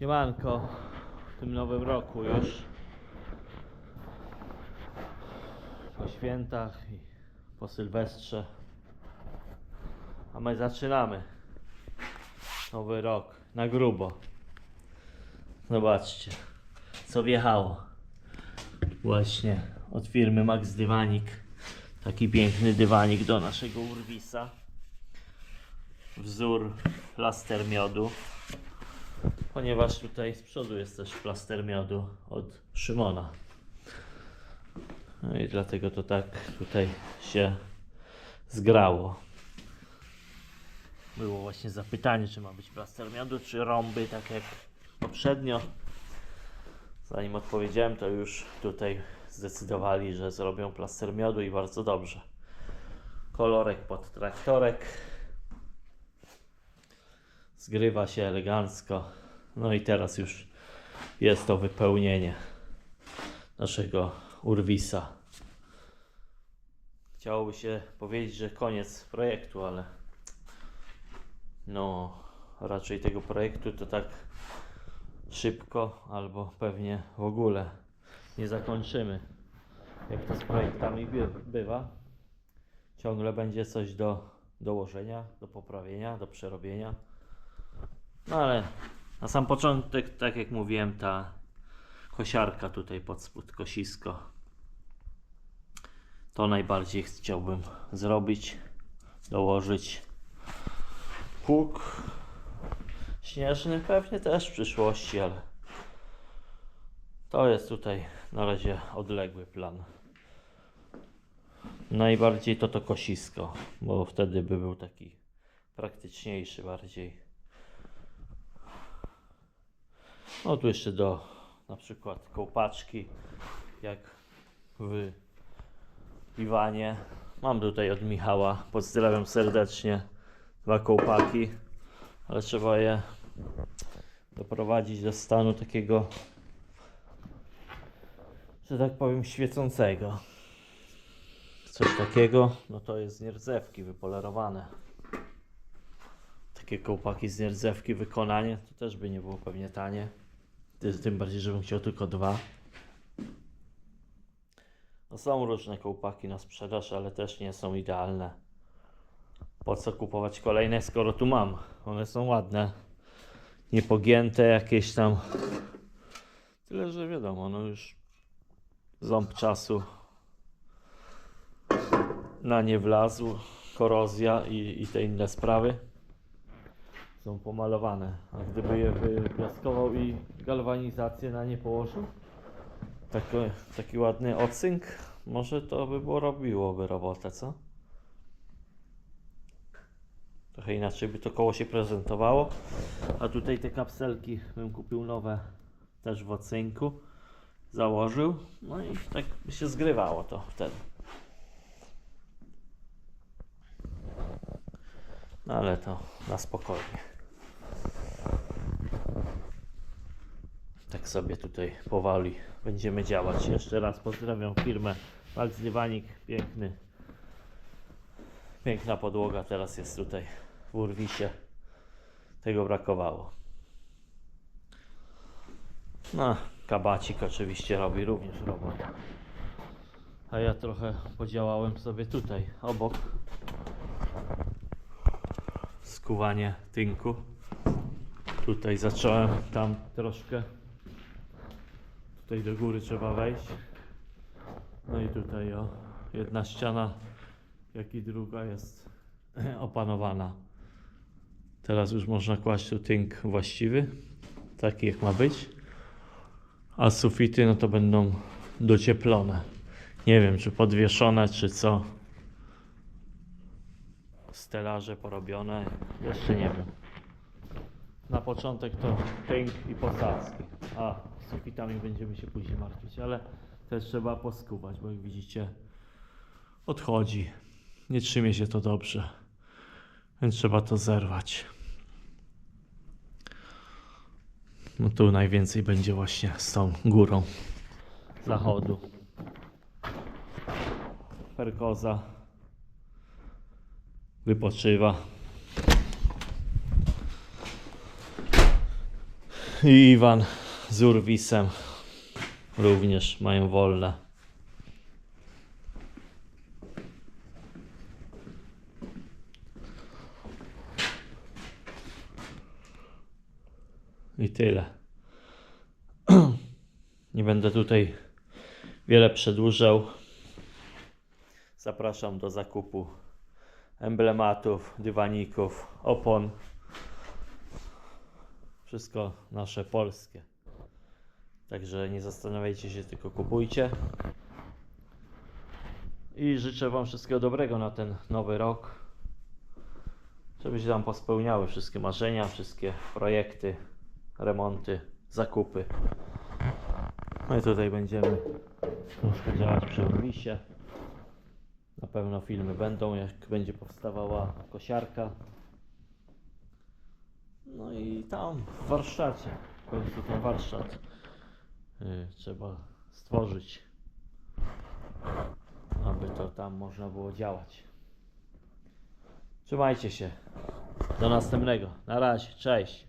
Siemanko, w tym nowym roku już. Po świętach i po Sylwestrze. A my zaczynamy. Nowy rok na grubo. Zobaczcie, co wjechało. Właśnie od firmy Max Dywanik. Taki piękny dywanik do naszego Urwisa. Wzór plaster miodu ponieważ tutaj z przodu jest też plaster miodu od Szymona. No i dlatego to tak tutaj się zgrało. Było właśnie zapytanie, czy ma być plaster miodu, czy rąby, tak jak poprzednio. Zanim odpowiedziałem, to już tutaj zdecydowali, że zrobią plaster miodu i bardzo dobrze. Kolorek pod traktorek. Zgrywa się elegancko. No i teraz już jest to wypełnienie naszego urwisa. Chciałoby się powiedzieć, że koniec projektu, ale no raczej tego projektu to tak szybko albo pewnie w ogóle nie zakończymy. Jak to z projektami by- bywa. Ciągle będzie coś do dołożenia, do poprawienia, do przerobienia. No ale na sam początek, tak jak mówiłem, ta kosiarka tutaj pod spód, kosisko. To najbardziej chciałbym zrobić, dołożyć. Pług śnieżny pewnie też w przyszłości, ale to jest tutaj na razie odległy plan. Najbardziej to to kosisko, bo wtedy by był taki praktyczniejszy bardziej. No tu jeszcze do na przykład kołpaczki, jak w Iwanie. Mam tutaj od Michała, pozdrawiam serdecznie, dwa kołpaki, ale trzeba je doprowadzić do stanu takiego, że tak powiem, świecącego. Coś takiego, no to jest z nierdzewki wypolerowane. Takie kołpaki z nierdzewki wykonanie, to też by nie było pewnie tanie. Ty- Tym bardziej, żebym chciał tylko dwa. No są różne kołpaki na sprzedaż, ale też nie są idealne. Po co kupować kolejne, skoro tu mam? One są ładne. Niepogięte jakieś tam. Tyle, że wiadomo, no już ząb czasu na nie wlazł. Korozja i, i te inne sprawy są pomalowane. A gdyby je wypiaskował i galwanizację na nie położył, taki, taki ładny ocynk, może to by było robiłoby robotę, co? Trochę inaczej by to koło się prezentowało. A tutaj te kapselki bym kupił nowe też w ocynku. Założył. No i tak by się zgrywało to wtedy. Ale to na spokojnie. Tak sobie tutaj powoli będziemy działać. Jeszcze raz pozdrawiam firmę Max Dywanik. Piękny. Piękna podłoga teraz jest tutaj w Urwisie. Tego brakowało. No, kabacik oczywiście robi również robotę. A ja trochę podziałałem sobie tutaj obok. Skuwanie tynku. Tutaj zacząłem, tam troszkę. Tutaj do góry trzeba wejść. No i tutaj o, jedna ściana, jak i druga jest opanowana. Teraz już można kłaść tu tynk właściwy, taki jak ma być. A sufity no to będą docieplone. Nie wiem czy podwieszone czy co. Stelaże porobione, jeszcze nie wiem. Na początek to tynk i posadzki, a sufitami będziemy się później martwić, ale też trzeba poskuwać, bo jak widzicie odchodzi. Nie trzymie się to dobrze, więc trzeba to zerwać. No tu najwięcej będzie właśnie z tą górą zachodu. Perkoza wypoczywa. I Iwan z Urwisem również mają wolne. I tyle. Nie będę tutaj wiele przedłużał. Zapraszam do zakupu emblematów, dywaników, opon. Wszystko nasze polskie. Także nie zastanawiajcie się, tylko kupujcie. I życzę Wam wszystkiego dobrego na ten nowy rok. Żeby się tam pospełniały wszystkie marzenia, wszystkie projekty, remonty, zakupy. No i tutaj będziemy troszkę działać przy Urwisie. Na pewno filmy będą, jak będzie powstawała kosiarka. No i tam w warsztacie, w końcu ten warsztat y, trzeba stworzyć, aby to tam można było działać. Trzymajcie się. Do następnego. Na razie. Cześć.